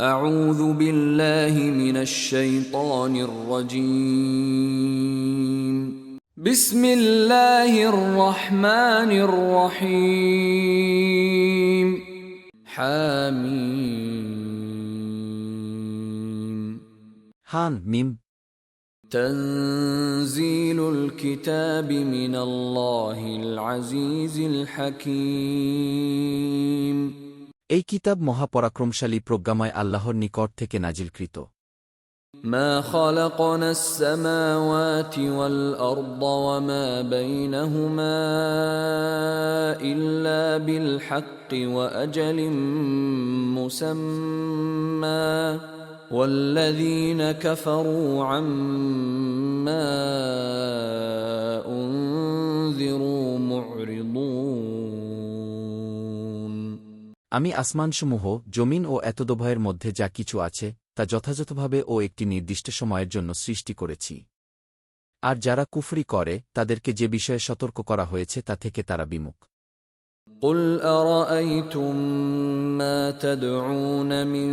أعوذ بالله من الشيطان الرجيم. بسم الله الرحمن الرحيم. حاميم حان ميم. تنزيل الكتاب من الله العزيز الحكيم. এই কিতাব মহাপরাক্রমশালী প্রজ্ঞাময় আল্লাহর নিকট থেকে নাজিলকৃত ما خلقنا السماوات والأرض وما بينهما إلا بالحق وأجل مسمى والذين كفروا عما أنذروا আমি আসমানসমূহ জমিন ও এতদভয়ের মধ্যে যা কিছু আছে তা যথাযথভাবে ও একটি নির্দিষ্ট সময়ের জন্য সৃষ্টি করেছি আর যারা কুফরি করে তাদেরকে যে বিষয়ে সতর্ক করা হয়েছে তা থেকে তারা বিমুখ قل أرأيتم ما تدعون من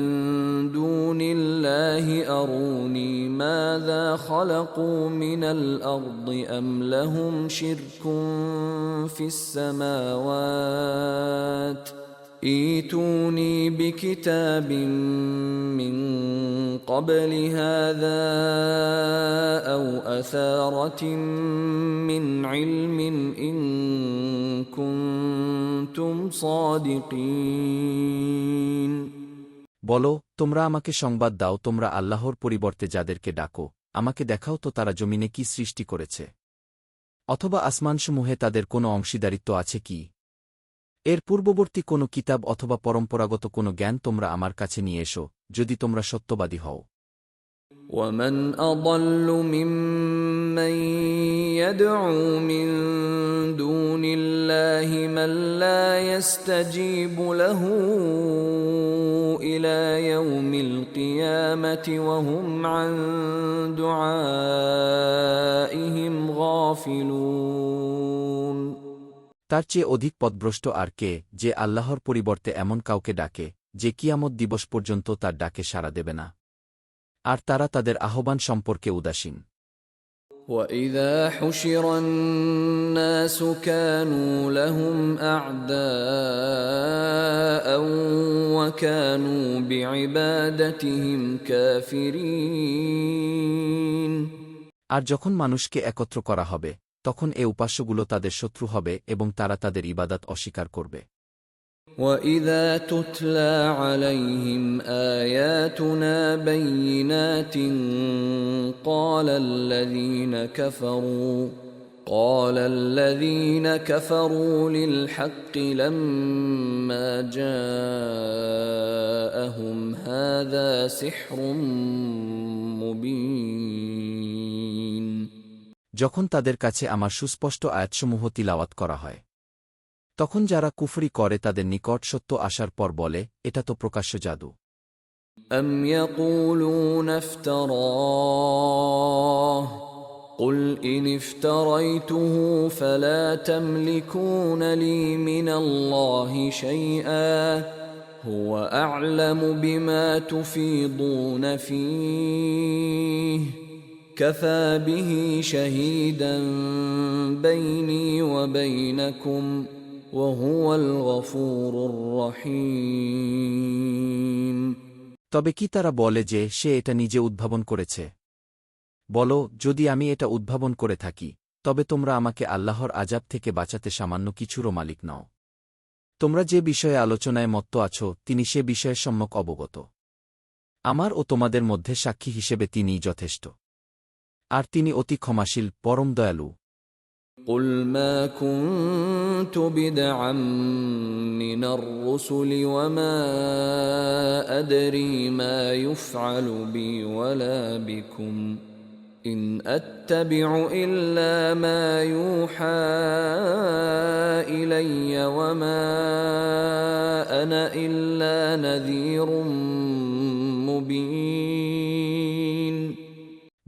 دون الله أروني ماذا خلقوا من الأرض أم لهم شرك في السماوات ايتوني بكتاب من قبل هذا أو أثارة من علم إن كنتم صادقين বলো তোমরা আমাকে সংবাদ দাও তোমরা আল্লাহর পরিবর্তে যাদেরকে ডাকো আমাকে দেখাও তো তারা জমিনে কি সৃষ্টি করেছে অথবা আসমানসমূহে তাদের কোনো অংশীদারিত্ব আছে কি এর পূর্ববর্তী কোনো কিতাব অথবা পরম্পরাগত কোনো জ্ঞান তোমরা আমার কাছে নিয়ে এসো যদি তোমরা সত্যবাদী হও ومن أضل ممن يدعو من دون الله من لا يستجيب له إلى يوم القيامة وهم عن دعائهم غافلون তার চেয়ে অধিক পদভ্রষ্ট আর কে যে আল্লাহর পরিবর্তে এমন কাউকে ডাকে যে কিয়ামত দিবস পর্যন্ত তার ডাকে সাড়া দেবে না আর তারা তাদের আহ্বান সম্পর্কে উদাসীন وإذا حشر الناس كانوا لهم أعداء وكانوا بعبادتهم كافرين আর যখন মানুষকে একত্র করা হবে তখন এ উপাস্যগুলো তাদের শত্রু হবে এবং তারা তাদের ইবাদাত অস্বীকার করবে وإذا تتلى عليهم آياتنا بينات قال الذين كفروا قال الذين كفروا للحق لما جاءهم هذا سحر مبين যখন তাদের কাছে আমার সুস্পষ্ট আয়াতসমূহ তিলাওয়াত করা হয় তখন যারা কুফরি করে তাদের নিকট সত্য আসার পর বলে এটা তো প্রকাশ্য জাদু أم يقولون افتراه قل إن افتريته فلا تملكون لي من الله شيئا هو أعلم بما تفيضون فيه كفى به شهيدا بيني وبينكم وهو الغفور الرحيم তবে কি তারা বলে যে সে এটা নিজে উদ্ভাবন করেছে বলো যদি আমি এটা উদ্ভাবন করে থাকি তবে তোমরা আমাকে আল্লাহর আজাব থেকে বাঁচাতে সামান্য কিছুরও মালিক নও তোমরা যে বিষয়ে আলোচনায় মত্ত আছো তিনি সে বিষয়ে সম্যক অবগত আমার ও তোমাদের মধ্যে সাক্ষী হিসেবে তিনিই যথেষ্ট আর তিনি অতি ক্ষমাশীল পরম দয়ালু قل ما كنت بدعا من الرسل وما أدري ما يفعل بي ولا بكم إن أتبع إلا ما يوحى إلي وما أنا إلا نذير مبين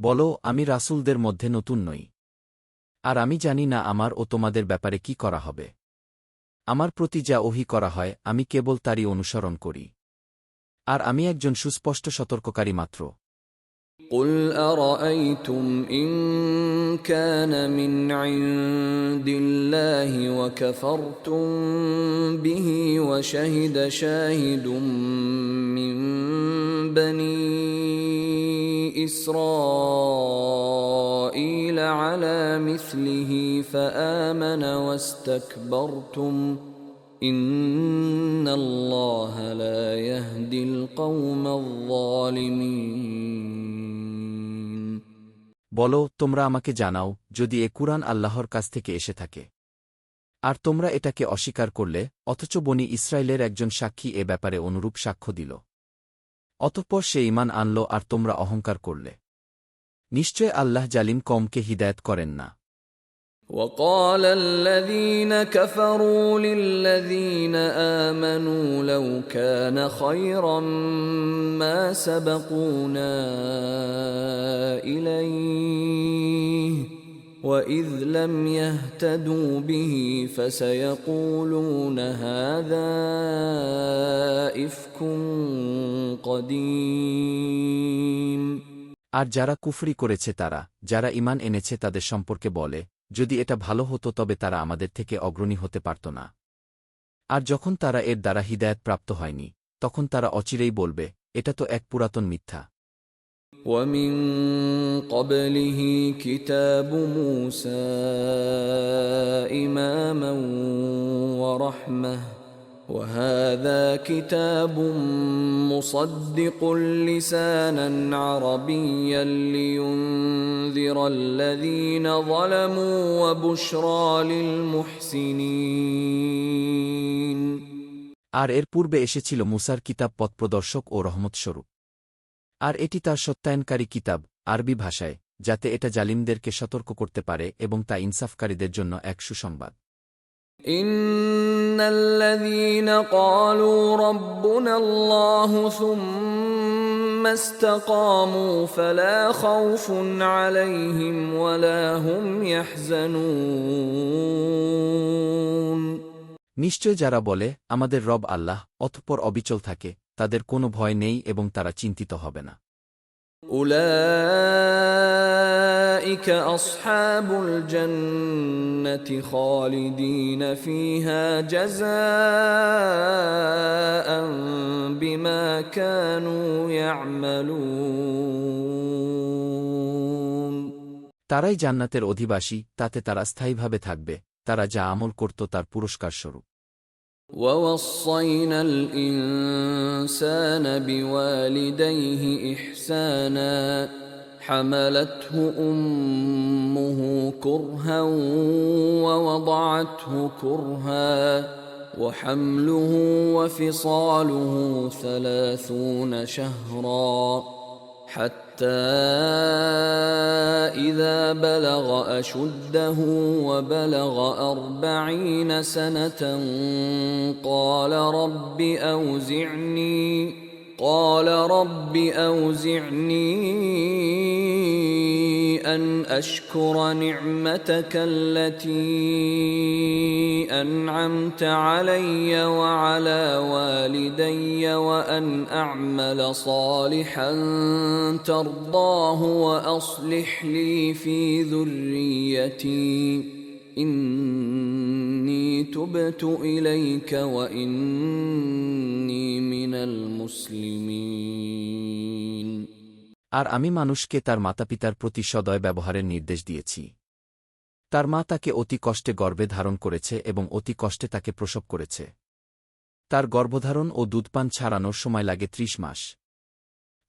বলো, আমি রাসুলদের মধ্যে নতুন নই। আর আমি জানি না আমার ও তোমাদের ব্যাপারে কি করা হবে। আমার প্রতি যা ওহি করা হয়, আমি কেবল তারই অনুসরণ করি। আর আমি একজন সুস্পষ্ট সতর্ককারী মাত্র। قل أرأيتم إن كان من عند الله وكفرتم به وشهد شاهد من بني إسرائيل على مثله فآمن واستكبرتم إن الله لا يهدي القوم الظالمين বলো, তোমরা আমাকে জানাও, যদি এ কুরআন আল্লাহর কাছ থেকে এসে থাকে। আর তোমরা এটাকে অস্বীকার করলে, অথচ বনি ইসরায়েলের একজন সাক্ষী এ ব্যাপারে অনুরূপ সাক্ষ্য দিল। অতঃপর সে ইমান আনল আর তোমরা অহংকার করলে। নিশ্চয় আল্লাহ জালিম কমকে হিদায়ত করেন না। وقال الذين كفروا للذين آمنوا لو كان خيرا ما سبقونا إليه وإذ لم يهتدوا به فسيقولون هذا إفك قديم আর যারা কুফরি করেছে তারা যারা ইমান এনেছে তাদের সম্পর্কে বলে যদি এটা ভালো হতো তবে তারা আমাদের থেকে অগ্রণী হতে পারত না আর যখন তারা এর দ্বারা হিদায়ত প্রাপ্ত হয়নি তখন তারা অচিরেই বলবে এটা তো এক পুরাতন মিথ্যা ومن قبله كتاب موسى إماما ورحمة وهذا كتاب مصدق لسانا عربيا لينذر الذين ظلموا وبشرى للمحسنين আর এর পূর্বে এসেছিল মুসার কিতাব পথপ্রদর্শক ও রহমতস্বরূপ আর এটি তার সত্যায়নকারী কিতাব আরবি ভাষায় যাতে এটা জালিমদেরকে সতর্ক করতে পারে এবং তা ইনসাফকারীদের জন্য এক সুসংবাদ إن الذين قالوا ربنا الله ثم استقاموا فلا خوف عليهم ولا هم يحزنون নিশ্চয় যারা বলে আমাদের রব আল্লাহ অতঃপর অবিচল থাকে তাদের কোনো ভয় নেই এবং তারা চিন্তিত হবে না أولئك أصحاب الجنة خالدين فيها جزاء بما كانوا يعملون তারাই জান্নাতের অধিবাসী তাতে তারা স্থায়ীভাবে থাকবে তারা যা আমল করত তার পুরস্কারস্বরূপ ووصينا الإنسان بوالديه إحسانا حملته أمه كرها ووضعته كرها وحمله وفصاله ثلاثون شهرا حتى إذا بلغ أشده وبلغ أربعين سنة قال رب أوزعني قال رب أوزعني أن أشكر نعمتك التي أنعمت علي وعلى والدي وأن أعمل صالحا ترضاه وأصلح لي في ذريتي. إني تبت إليك وإني من المسلمين. আর আমি মানুষকে তার মাতাপিতার প্রতি সদয় ব্যবহারের নির্দেশ দিয়েছি। তার মা তাকে অতি কষ্টে গর্ভে ধারণ করেছে এবং অতি কষ্টে তাকে প্রসব করেছে। তার গর্ভধারণ ও দুধপান ছাড়ানোর সময় লাগে ত্রিশ মাস।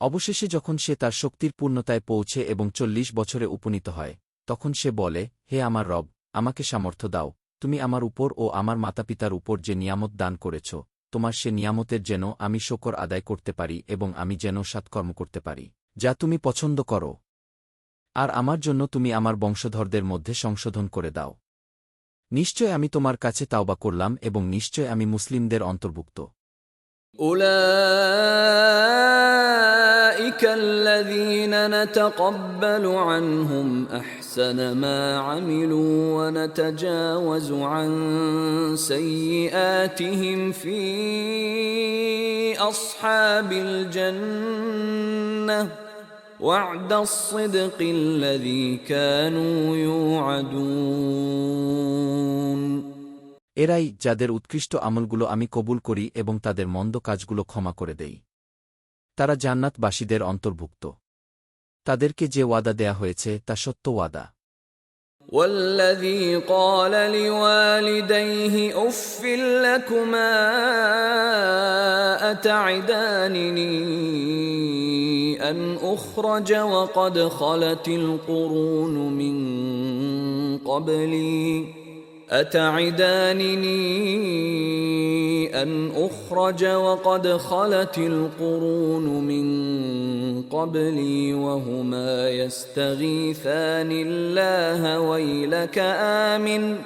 অবশেষে যখন সে তার শক্তির পূর্ণতায় পৌঁছে এবং চল্লিশ বছরে উপনীত হয়, তখন সে বলে, হে আমার রব, আমাকে সামর্থ্য দাও। তুমি আমার উপর ও আমার মাতাপিতার উপর যে নিয়ামত দান করেছ, তোমার সে নিয়ামতের যেন আমি শকর আদায় করতে পারি এবং আমি যেন সৎকর্ম করতে পারি। যা তুমি পছন্দ করো আর আমার জন্য তুমি আমার বংশধরদের মধ্যে সংশোধন করে দাও নিশ্চয় আমি তোমার কাছে তাওবা করলাম এবং নিশ্চয় আমি মুসলিমদের অন্তর্ভুক্ত أولئك الذين الذين نتقبل عنهم احسن ما عملوا ونتجاوز عن سيئاتهم في اصحاب الجنه وعد الصدق الذي كانوا يوعدون এরাই যাদের উৎকৃষ্ট আমলগুলো আমি কবুল করি এবং তাদের মন্দ কাজগুলো ক্ষমা করে দেই তারা জান্নাতবাসীদের অন্তর্ভুক্ত তাদেরকে যে ওয়াদা দেয়া হয়েছে তা সত্য ওয়াদা والذي قال لوالديه أف لكما أتعدانني أن أخرج وقد خلت القرون من قبلي أتعدانني أن أخرج وقد خلت القرون من قبلي وهما يستغيثان الله ويلك آمن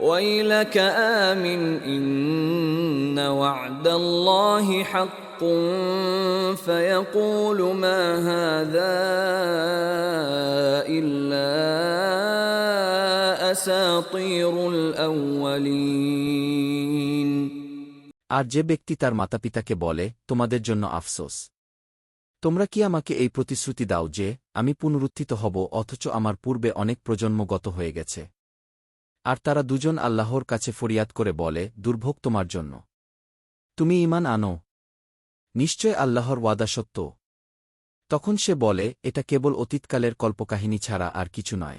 ويلك آمن إن وعد الله حق. فيقول ما هذا إلا আর যে ব্যক্তি তার মাতাপিতাকে বলে, তোমাদের জন্য আফসোস। তোমরা কি আমাকে এই প্রতিশ্রুতি দাও যে, আমি পুনরুত্থিত হব, অথচ আমার পূর্বে অনেক প্রজন্মগত হয়ে গেছে? আর তারা দুজন আল্লাহর কাছে ফরিয়াদ করে বলে, দুর্ভোগ তোমার জন্য। তুমি ইমান আনো। নিশ্চয় আল্লাহর ওয়াদা সত্য। তখন সে বলে, এটা কেবল অতীতকালের কল্পকাহিনী ছাড়া আর কিছু নয়।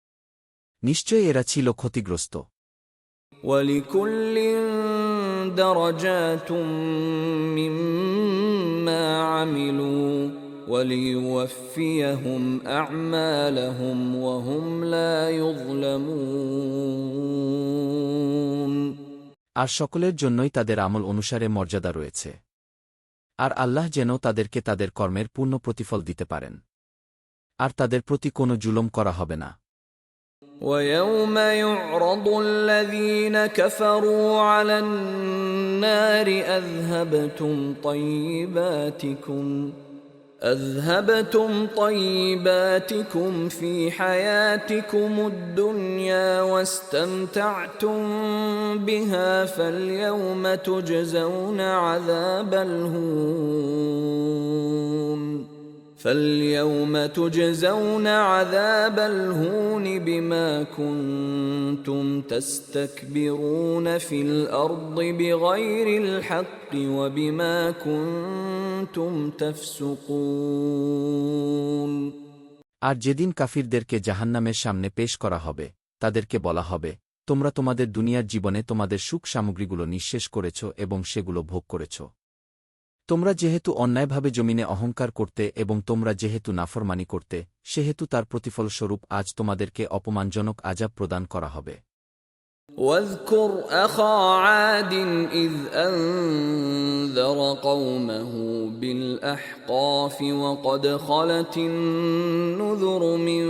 নিশ্চয় এরা ছিল ক্ষতিগ্রস্ত। আর সকলের জন্যই তাদের আমল অনুসারে মর্যাদা রয়েছে। আর আল্লাহ যেন তাদেরকে তাদের কর্মের পূর্ণ প্রতিফল দিতে পারেন। আর তাদের প্রতি কোনো জুলম করা হবে না। ويوم يعرض الذين كفروا على النار أذهبتم طيباتكم أذهبتم طيباتكم في حياتكم الدنيا واستمتعتم بها فاليوم تجزون عذاب الهون فاليوم تجزون عذاب الهون بما كنتم تستكبرون في الارض بغير الحق وبما كنتم تفسقون আর যেদিন কাফিরদেরকে জাহান্নামের সামনে পেশ করা হবে তাদেরকে বলা হবে তোমরা তোমাদের দুনিয়ার জীবনে তোমাদের সুখ সামগ্রীগুলো নিঃশেষ করেছ এবং সেগুলো ভোগ করেছ তোমরা যেহেতু অন্যায়ভাবে জমিনে অহংকার করতে এবং তোমরা যেহেতু নাফরমানি করতে, সেহেতু তার প্রতিফলস্বরূপ আজ তোমাদেরকে অপমানজনক আজাব প্রদান করা হবে। واذكر أخا عاد إذ أنذر قومه بالأحقاف وقد خلت النذر من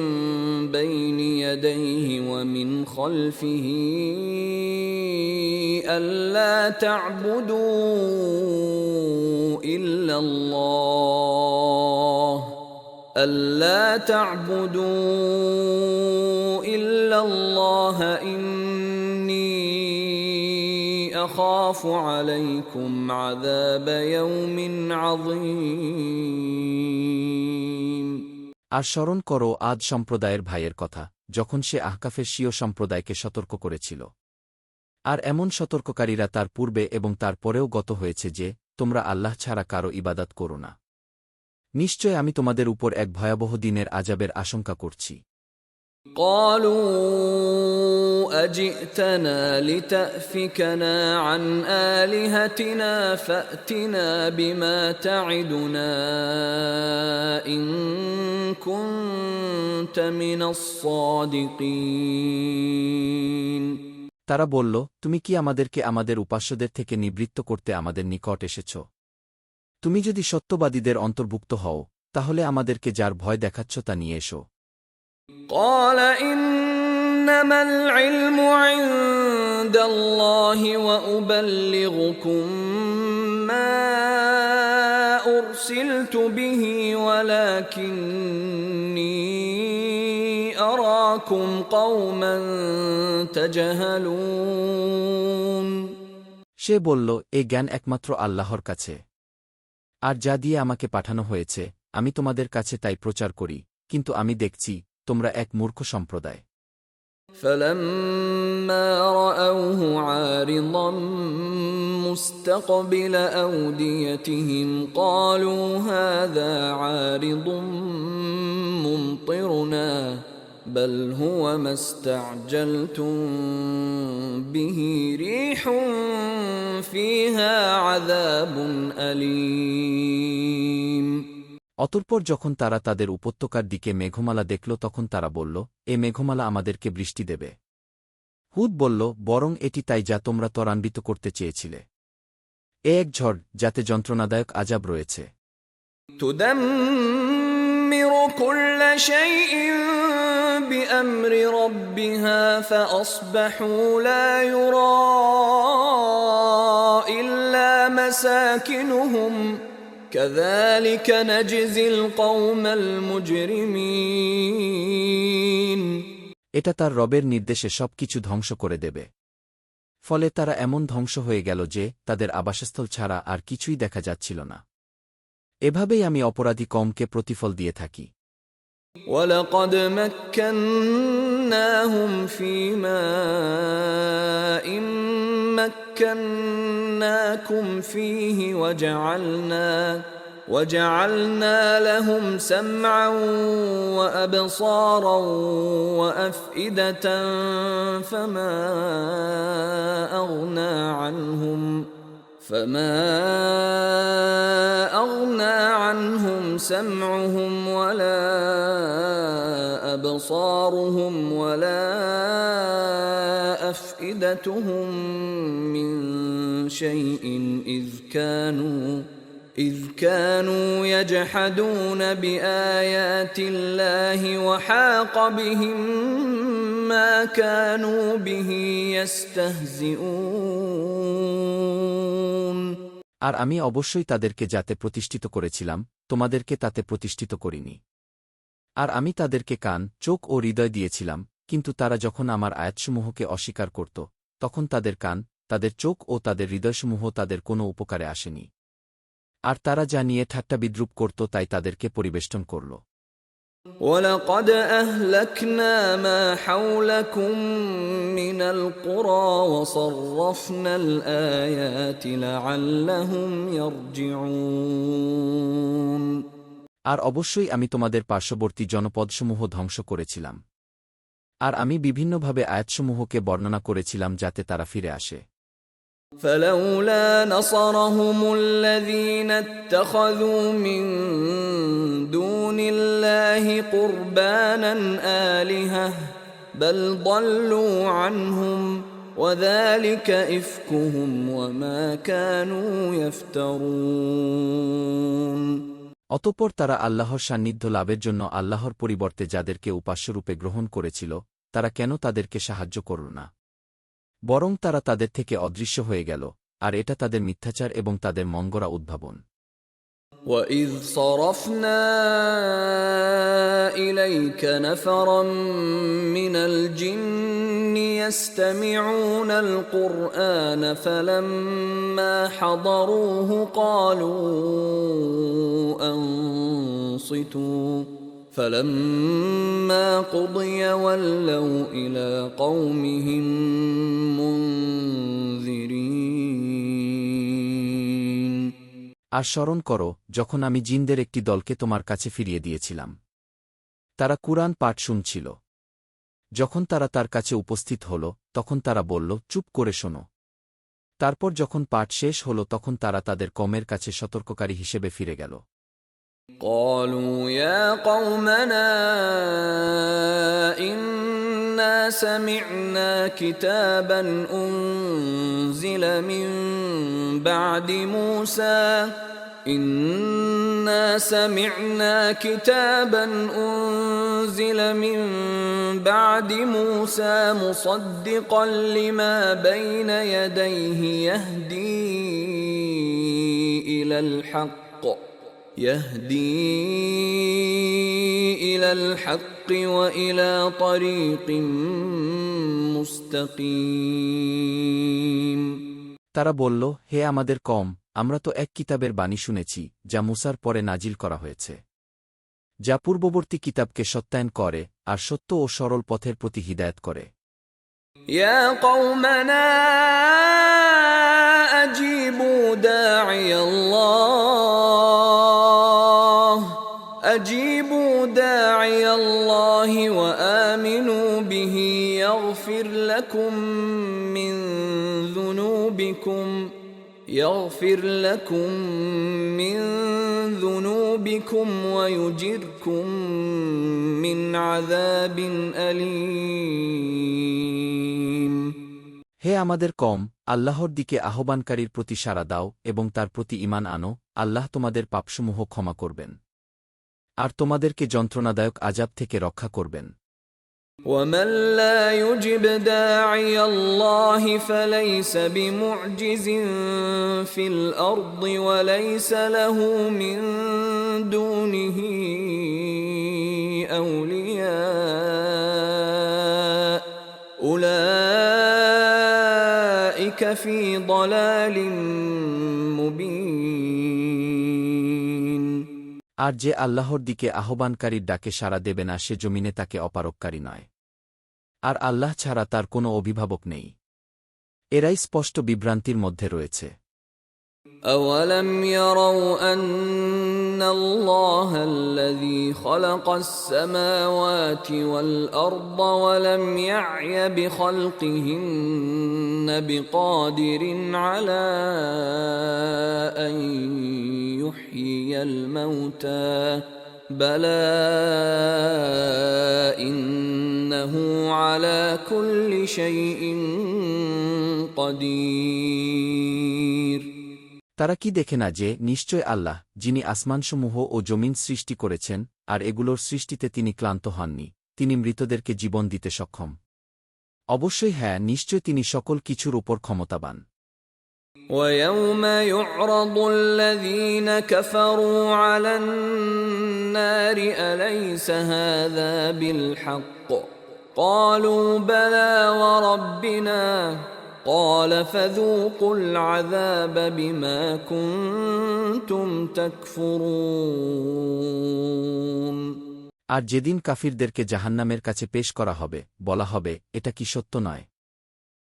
بين يديه ومن خلفه ألا تعبدوا إلا الله ألا تعبدوا إلا الله إني أخاف عليكم عذاب يوم عظيم আর স্মরণ করো আদ সম্প্রদায়ের ভাইয়ের কথা যখন সে আহকাফের স্বীয় সম্প্রদায়কে সতর্ক করেছিল আর এমন সতর্ককারীরা তার পূর্বে এবং তার পরেও গত হয়েছে যে তোমরা আল্লাহ ছাড়া কারো ইবাদাত করো না নিশ্চয় আমি তোমাদের উপর এক ভয়াবহ দিনের আজাবের আশঙ্কা করছি قالوا أجئتنا لتأفكنا عن آلهتنا فأتنا بما تعدنا إن كنت من الصادقين তারা বলল তুমি কি আমাদেরকে আমাদের উপাস্যদের থেকে নিবৃত্ত করতে আমাদের নিকট এসেছ তুমি যদি সত্যবাদীদের অন্তর্ভুক্ত হও তাহলে আমাদেরকে যার ভয় দেখাচ্ছ তা নিয়ে এসো قال إنما العلم عند الله وأبلغكم ما أرسلت به ولكني أراكم قوما تجهلون সে বলল এ জ্ঞান একমাত্র আল্লাহর কাছে আর যা দিয়ে আমাকে পাঠানো হয়েছে আমি তোমাদের কাছে তাই প্রচার করি কিন্তু আমি দেখছি তোমরা এক মূর্খ সম্প্রদায় فلما رأوه عارضا مستقبل أوديتهم قالوا هذا عارض ممطرنا بل هو ما استعجلتم به ريح فيها عذاب أليم অতঃপর যখন তারা তাদের উপত্যকার দিকে মেঘমালা দেখল তখন তারা বলল, এ মেঘমালা আমাদেরকে বৃষ্টি দেবে। হুদ বলল, বরং এটি তাই যা তোমরা ত্বরান্বিত করতে চেয়েছিলে। এ এক ঝড়, যাতে যন্ত্রণাদায়ক আজাব রয়েছে। ইল্লা মাসাকিনুহুম। شيء بأمر ربها فأصبحوا لا يرى إلا مساكنهم كذلك نجزي القوم المجرمين এটা তার রবের নির্দেশে সবকিছু ধ্বংস করে দেবে ফলে তারা এমন ধ্বংস হয়ে গেল যে তাদের আবাসস্থল ছাড়া আর কিছুই দেখা যাচ্ছিল না এভাবেই আমি অপরাধী কমকে প্রতিফল দিয়ে থাকি ولقد مكناهم في ماء مكناكم فيه وجعلنا وجعلنا لهم سمعا وأبصارا وأفئدة فما أغنى عنهم فما أغنى عنهم سمعهم ولا أبصارهم ولا أفئدتهم من شيء إذ كانوا إذ كانوا يجحدون بآيات الله وحاق بهم ما كانوا به يستهزئون আর আমি অবশ্যই তাদেরকে যাতে প্রতিষ্ঠিত করেছিলাম তোমাদেরকে তাতে প্রতিষ্ঠিত করিনি আর আমি তাদেরকে কান চোখ ও হৃদয় দিয়েছিলাম কিন্তু তারা যখন আমার আয়াতসমূহকে অস্বীকার করত তখন তাদের কান তাদের চোখ ও তাদের হৃদয়সমূহ তাদের কোনো উপকারে আসেনি আর তারা যা নিয়ে ঠাট্টা বিদ্রুপ করত তাই তাদেরকে পরিবেষ্টন করল ولقد أهلكنا ما حولكم من القرى وصرفنا الآيات لعلهم يرجعون আর অবশ্যই আমি তোমাদের পার্শ্ববর্তী জনপদসমূহ ধ্বংস করেছিলাম আর আমি বিভিন্নভাবে আয়াতসমূহকে বর্ণনা করেছিলাম যাতে তারা ফিরে আসে فلولا نصرهم الذين اتخذوا من دون الله قربانا آلهة بل ضلوا عنهم وذلك إفكهم وما كانوا يفترون অতঃপর তারা আল্লাহর সান্নিধ্য লাভের জন্য আল্লাহর পরিবর্তে যাদেরকে উপাস্যরূপে গ্রহণ করেছিল তারা কেন তাদেরকে সাহায্য করল না বরং তারা তাদের থেকে অদৃশ্য হয়ে গেল আর এটা তাদের মিথ্যাচার এবং তাদের মঙ্গরা উদ্ভাবন وإذ صرفنا إليك نفرا من الجن يستمعون القرآن فلما حضروه قالوا أنصتوا فلما قضي ولوا إلى قومهم منذرين আর স্মরণ করো যখন আমি জিনদের একটি দলকে তোমার কাছে ফিরিয়ে দিয়েছিলাম তারা কুরআন পাঠ শুনছিল যখন তারা তার কাছে উপস্থিত হল তখন তারা বলল চুপ করে শোনো তারপর যখন পাঠ শেষ হল তখন তারা তাদের কমের কাছে সতর্ককারী হিসেবে ফিরে গেল قالوا يا قومنا إنا سمعنا كتابا أنزل من بعد موسى. إنا سمعنا كتابا أنزل من بعد موسى مصدقا لما بين يديه يهدي إلى الحق. يهدي إلى الحق وإلى طريق مستقيم তারা বলল হে আমাদের কম আমরা তো এক কিতাবের বাণী শুনেছি যা মুসার পরে নাজিল করা হয়েছে যা পূর্ববর্তী কিতাবকে সত্যায়ন করে আর সত্য ও সরল পথের প্রতি হিদায়ত করে يا قومنا أجيبوا داعي الله أجيبوا داعي الله وآمنوا به يغفر لكم من ذنوبكم يغفر لكم من ذنوبكم ويجركم من عذاب أليم হে আমাদের কম আল্লাহর দিকে আহ্বানকারীর প্রতি সাড়া দাও এবং তার প্রতি ইমান আনো আল্লাহ তোমাদের পাপসমূহ ক্ষমা করবেন আর তোমাদেরকে যন্ত্রণাদায়ক আজাব থেকে রক্ষা করবেন ومن لا يجب داعي الله فليس بمعجز في الارض وليس له من دونه اولياء اولئك في ضلال আর যে আল্লাহর দিকে আহ্বানকারীর ডাকে সাড়া দেবে না, সে জমিনে তাকে অপারককারী নয়। আর আল্লাহ ছাড়া তার কোনো অভিভাবক নেই। এরাই স্পষ্ট বিভ্রান্তির মধ্যে রয়েছে। أولم يروا أن الله الذي خلق السماوات والأرض ولم يعي بخلقهن بقادر على أن يحيي الموتى بلى إنه على كل شيء قدير তারা কি দেখে না যে নিশ্চয় আল্লাহ যিনি আসমানসমূহ ও জমিন সৃষ্টি করেছেন আর এগুলোর সৃষ্টিতে তিনি ক্লান্ত হননি তিনি মৃতদেরকে জীবন দিতে সক্ষম অবশ্যই হ্যাঁ নিশ্চয় তিনি সকল কিছুর উপর ক্ষমতাবান ويوم يعرض الذين كفروا على النار أليس هذا بالحق قالوا بلى وربنا قال فذوقوا العذاب بما كنتم تكفرون আর যেদিন কাফিরদেরকে জাহান্নামের কাছে পেশ করা হবে বলা হবে এটা কি সত্য নয়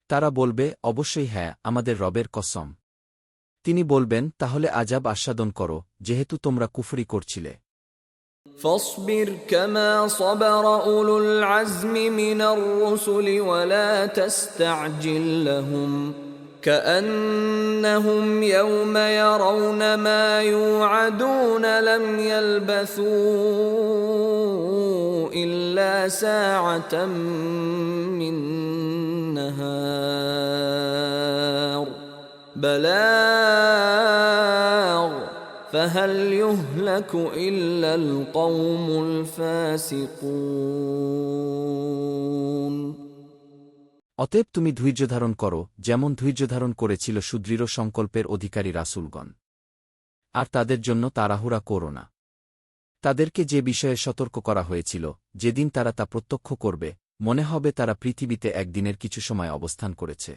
তারা বলবে অবশ্যই হ্যাঁ আমাদের রবের কসম তিনি বলবেন তাহলে আজাব আস্বাদন করো যেহেতু তোমরা কুফরি করছিলে فاصبر كما صبر أولو العزم من الرسل ولا تستعجل لهم كأنهم يوم يرون ما يوعدون لم يلبثوا إلا ساعة من نهار. بلاغ فهل يهلك إلا القوم الفاسقون অতএব তুমি ধৈর্যধারণ করো যেমন ধৈর্যধারণ করেছিল সুদৃঢ় সংকল্পের অধিকারী রাসূলগণ আর তাদের জন্য তাড়াহুড়া করো না তাদেরকে যে বিষয়ে সতর্ক করা হয়েছিল যেদিন তারা তা প্রত্যক্ষ করবে মনে হবে তারা পৃথিবীতে একদিনের কিছু সময় অবস্থান করেছে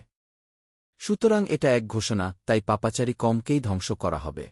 সুতরাং এটা এক ঘোষণা তাই পাপাচারী কমকেই ধ্বংস করা হবে